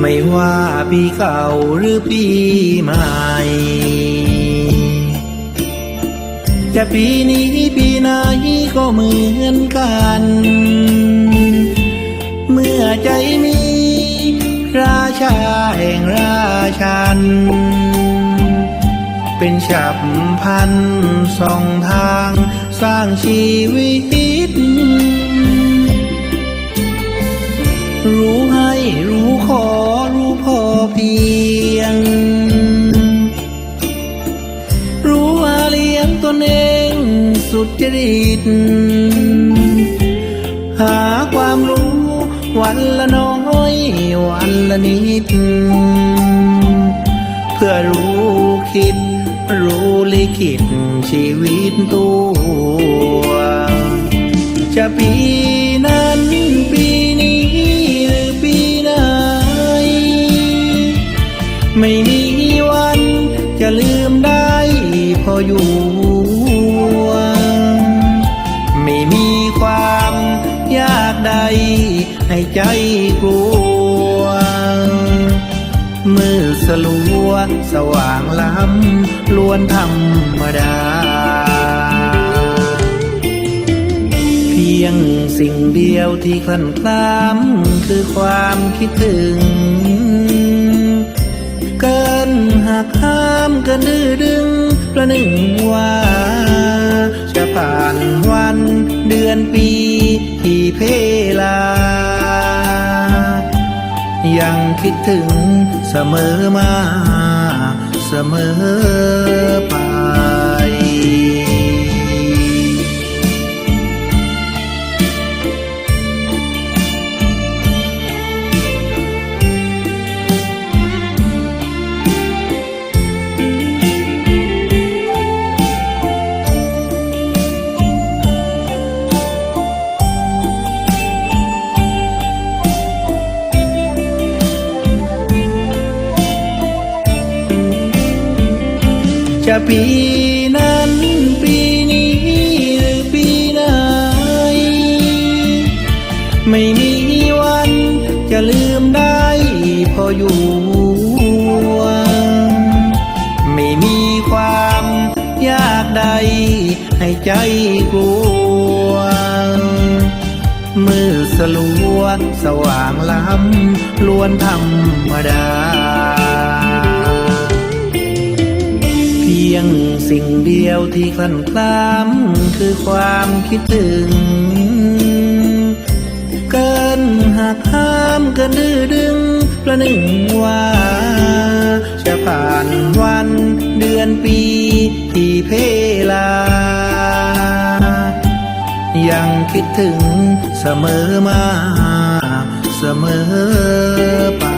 ไม่ว่าปีเก่าหรือปีใหม่ จะปีนี้ปีไหนก็เหมือนกัน เมื่อใจมีราชาแห่งราชัน เป็นฉับพันสองทางสร้างชีวิต รู้ให้รู้ขอ สุดจริต หาความรู้วันละน้อย วันละนิด เพื่อรู้คิด รู้ลิขิตชีวิตตัว จะปีนั้นปีนี้หรือปีไหน ไม่มีวันจะลืมได้พออยู่ ใด ให้ใจกลัว มือสลัวสว่างล้ำล้วนธรรมดา เพียงสิ่งเดียวที่คลั่นคล้ำคือความคิดถึง เกินหักห้ามกันดื้อดึงประหนึ่ง เพลา ยังคิดถึงเสมอมา เสมอ จะปีนั้นปีนี้หรือปีไหน ไม่มีวันจะลืมได้พออยู่ไม่มีความยากใดให้ใจกลัวมือสลัวสว่างล้ำล้วนธรรมดา ยงสิ่งเดียวที่คลั่นคล้ำคือความคิดถึง เกินหักห้ามเกันดื้อดึงประหนึ่งว่า จะผ่านวันเดือนปีที่เพลา ยังคิดถึงเสมอมา เสมอ